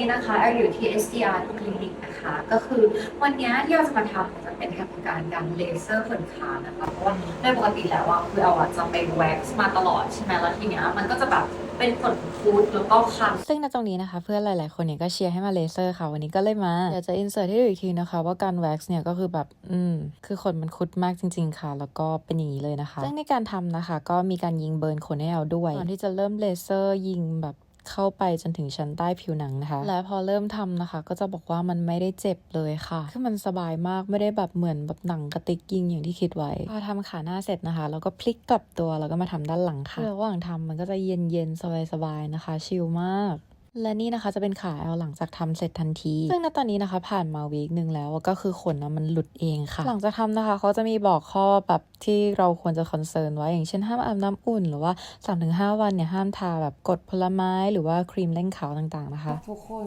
นี่นะคะแอลอยู่ที่ SDR Clinic นะคะ ก็คือวันเนี้ยที่เราจะมาทำจะเป็นทำการการเลเซอร์ขนขานะคะ เพราะว่าโดยปกติแล้วอะคือเราอะจะไปแว็กซ์มาตลอดใช่ไหมแล้วทีเนี้ยมันก็จะแบบเป็นขนฟูดแล้วก็คันซึ่งณตรงนี้นะคะ เพื่อนหลาย ๆ คนเนี่ยก็เชียร์ให้มาเลเซอร์ค่ะ วันนี้ก็เลยมาอยากจะอินเสิร์ตให้ดูอีกทีนะคะ ว่าการแว็กซ์เนี่ยก็คือแบบอืมคือขนมันคุดมากจริง ๆ ค่ะ แล้วก็เป็นอย่างนี้เลยนะคะซึ่งในการทำนะคะ ก็มีการยิงเบิร์นขนให้เอาด้วยก่อนที่จะเริ่มเลเซอร์ยิงแบบ เข้าไปจนถึงชั้นใต้ผิวหนังนะคะ และพอเริ่มทำนะคะ ก็จะบอกว่ามันไม่ได้เจ็บเลยค่ะคือมันสบายมากไม่ได้แบบเหมือนแบบหนังกระติกยิงอย่างที่คิดไว้พอทำขาหน้าเสร็จนะคะแล้วก็พลิกกลับตัวแล้วก็มาทำด้านหลังค่ะระหว่างทำมันก็จะเย็นๆสบายๆนะคะ ชิลมาก และนี่นะคะจะเป็นขาแอลหลังจากทำเสร็จทันที ซึ่งณตอนนี้นะคะ ผ่านมาวีคหนึ่งแล้วก็คือขนนะมันหลุดเองค่ะ หลังจากทำนะคะเขาจะมีบอกข้อแบบที่เราควรจะคอนเซิร์นไว้อย่างเช่นห้ามอาบน้ำอุ่น หรือว่า 3-5 วันเนี่ยห้ามทาแบบกดผลไม้หรือว่าครีมเล่งขาวต่างๆนะคะ ทุกคน